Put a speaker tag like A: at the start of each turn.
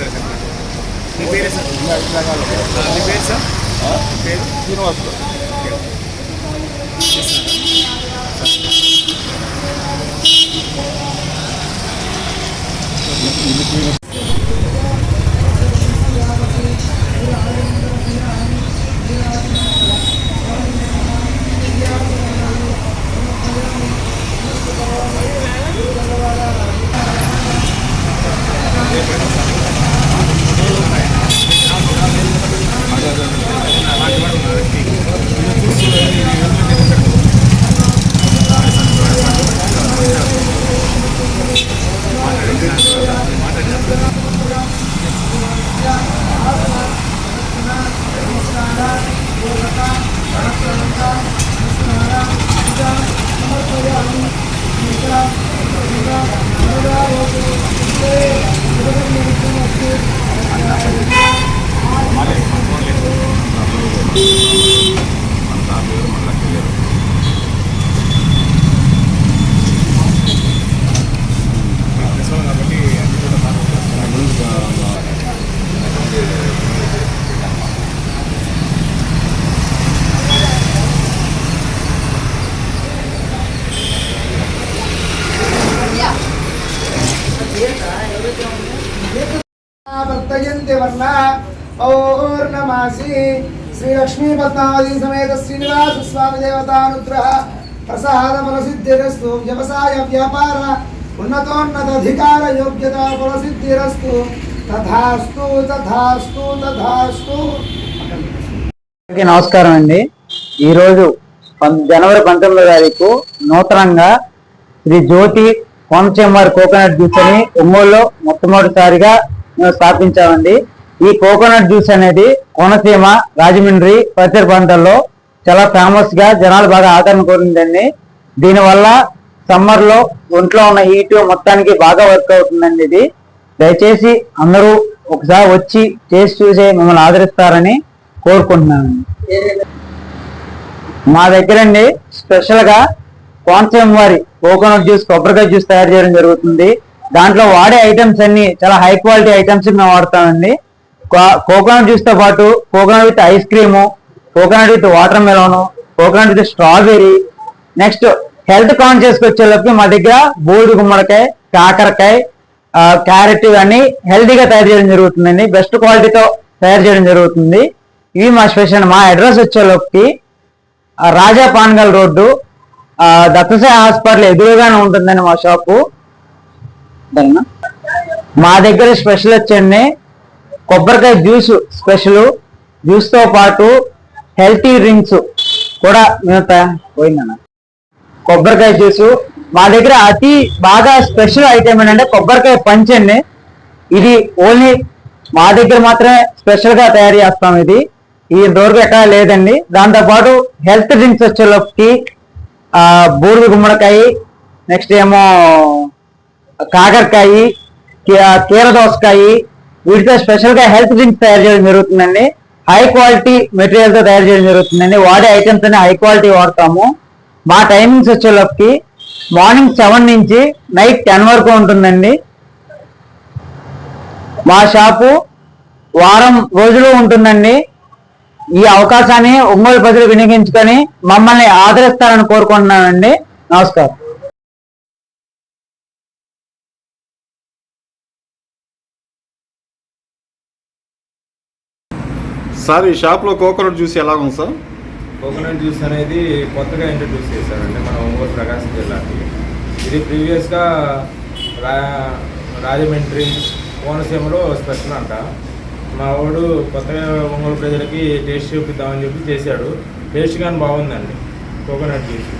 A: సరే సార్ మీ పేరే సార్ ఆ, మీ పేరు సార్ మీ పేరు
B: శ్రీనివాస్
C: Vale, por favor, వ్యవసాయ వ్యాపార ఉన్నతోన్నతాధికార యోగ్యత ఫలసిద్ధిరస్తు తథాస్తు తథాస్తు
D: తథాస్తు నమస్కారం అండి. ఈరోజు జనవరి పంతొమ్మిదో తారీఖు నూతనంగా శ్రీ జ్యోతి కోనచెమ్మార్ కోకోనట్ జ్యూస్ అని ఒంగోలులో మొట్టమొదటిసారిగా స్థాపించామండి. ఈ కోకోనట్ జ్యూస్ అనేది కోనసీమ రాజమండ్రి పరిసర ప్రాంతాల్లో చాలా ఫేమస్గా జనాలు బాగా ఆదరణ కోరిందండి. దీనివల్ల సమ్మర్లో ఒంట్లో ఉన్న హీట్ మొత్తానికి బాగా వర్క్ అవుతుందండి ఇది. దయచేసి అందరూ ఒకసారి వచ్చి చేసి చూసి మిమ్మల్ని ఆదరిస్తారని కోరుకుంటున్నాను మా దగ్గర అండి స్పెషల్గా కోనసీమ వారి కోకోనట్ జ్యూస్ కొబ్బరికాయ జ్యూస్ తయారు చేయడం జరుగుతుంది. దాంట్లో వాడే ఐటమ్స్ అన్ని చాలా హై క్వాలిటీ ఐటమ్స్ మేము వాడతామండి. కోకోనట్ జ్యూస్తో పాటు coconut with ice cream coconut with watermelon coconut with strawberry next health conscious వచ్చేలోకి మా దగ్గర బూడిద గుమ్మడికాయ కాకరకాయ క్యారెట్ ఇవన్నీ హెల్తీగా తయారు చేయడం జరుగుతుందండి. బెస్ట్ క్వాలిటీతో తయారు చేయడం జరుగుతుంది. ఇవి మా స్పెషల్ మా అడ్రస్ వచ్చేలోకి రాజా పాన్గల్ రోడ్డు దత్తసాయి హాస్పిటల్ ఎదురుగానే ఉంటుందండి మా షాపు. మా దగ్గర స్పెషల్ వచ్చండి కొబ్బరికాయ జ్యూస్ స్పెషల్. జ్యూస్తో పాటు హెల్తీ డ్రింక్స్ కూడా మేము పోయిందన్న. కొబ్బరికాయ జ్యూస్. మా దగ్గర అతి బాగా స్పెషల్ ఐటమ్ ఏంటంటే కొబ్బరికాయ పంచండి ఇది ఓన్లీ మా దగ్గర మాత్రమే స్పెషల్గా తయారు చేస్తాం ఇది. ఈ ఇంతవరకు ఎక్కడ లేదండి. దాంతో పాటు హెల్త్ డ్రింక్స్ వచ్చేలోకి ఆ గుమ్మడికాయ నెక్స్ట్ ఏమో కాకరకాయ కీర దోసకాయ వీటితో స్పెషల్గా హెల్త్ డ్రింక్స్ తయారు చేయడం జరుగుతుందండి. హై క్వాలిటీ మెటీరియల్తో తయారు చేయడం జరుగుతుందండి. వాడే ఐటమ్స్ అన్ని హై క్వాలిటీ వాడతాము. మా టైమింగ్స్ వచ్చేలోకి మార్నింగ్ సెవెన్ నుంచి నైట్ టెన్ వరకు ఉంటుందండి. మా షాపు వారం రోజులు ఉంటుందండి. ఈ అవకాశాన్ని ఒంగోలు ప్రజలు వినియోగించుకొని మమ్మల్ని ఆదరిస్తారని కోరుకుంటున్నానండి. నమస్కారం.
B: సార్ ఈ షాప్లో కోకోనట్ జ్యూస్ ఎలా ఉంది సార్?
E: కోకోనట్ జ్యూస్ అనేది కొత్తగా ఇంట్రడ్యూస్ చేశారండి మన ఒంగోలు ప్రకాశం జిల్లాకి. ఇది ప్రీవియస్గా రా రాజమండ్రి కోనసీమలో స్పెషల్ అంట. మా వాడు కొత్తగా ఒంగోలు ప్రజలకి టేస్ట్ చూపిద్దామని చెప్పి చేశాడు. టేస్ట్ కానీ బాగుందండి. Coconut juice